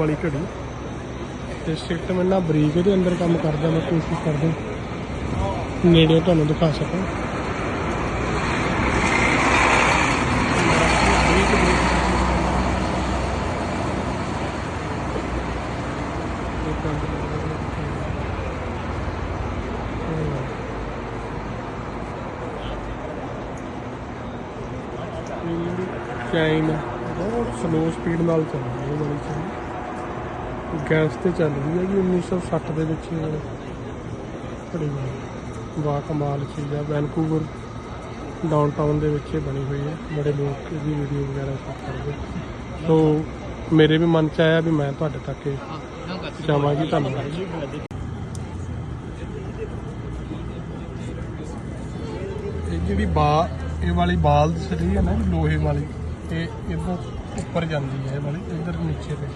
ਵਾਲੀ ਘੜੀ। ਤੇ ਸਿਸਟਮ ਇੰਨਾ ਬਰੀਕ ਇਹਦੇ ਅੰਦਰ ਕੰਮ ਕਰਦਾ, ਮੈਂ ਕੋਸ਼ਿਸ਼ ਕਰਦਾ ਨੇੜੇ ਤੁਹਾਨੂੰ ਦਿਖਾ ਸਕਾਂ। ਬਰੀਕ ਚਾਈਨ ਬਹੁਤ ਸਲੋ ਸਪੀਡ ਨਾਲ ਚੱਲਦੀ ਹੈ ਵਾਲੀ ਚਾਈਨ ਗੈਸ ਤੇ ਚੱਲ ਰਹੀ ਹੈ ਜੀ 1960 ਦੇ ਵਿੱਚ ਇਹ ਵਾ ਕਮਾਲ ਚੀਜ਼ ਆ। ਵੈਨਕੂਵਰ ਡਾਊਨਟਾਊਨ ਦੇ ਵਿੱਚ ਬਣੀ ਹੋਈ ਹੈ। ਬੜੇ ਲੋਕ ਇਹਦੀ ਵੀਡੀਓ ਵਗੈਰਾ ਸ਼ੂਟ ਕਰਦੇ। ਸੋ ਮੇਰੇ ਵੀ ਮਨ ਚ ਆਇਆ ਵੀ ਮੈਂ ਤੁਹਾਡੇ ਤੱਕ ਇਹ ਪਹੁੰਚਾਵਾਂ ਧੰਨਵਾਦ। ਇਹ ਜਿਹੜੀ ਬਾ, ਇਹ ਵਾਲੀ ਬਾਲ ਦਿਸ ਰਹੀ ਹੈ ਨਾ, ਲੋਹੇ ਵਾਲੀ, ਇਹ ਇਧਰ ਉੱਪਰ ਜਾਂਦੀ ਹੈ ਇਹ ਵਾਲੀ, ਇਧਰ ਨੀਚੇ ਤੇ।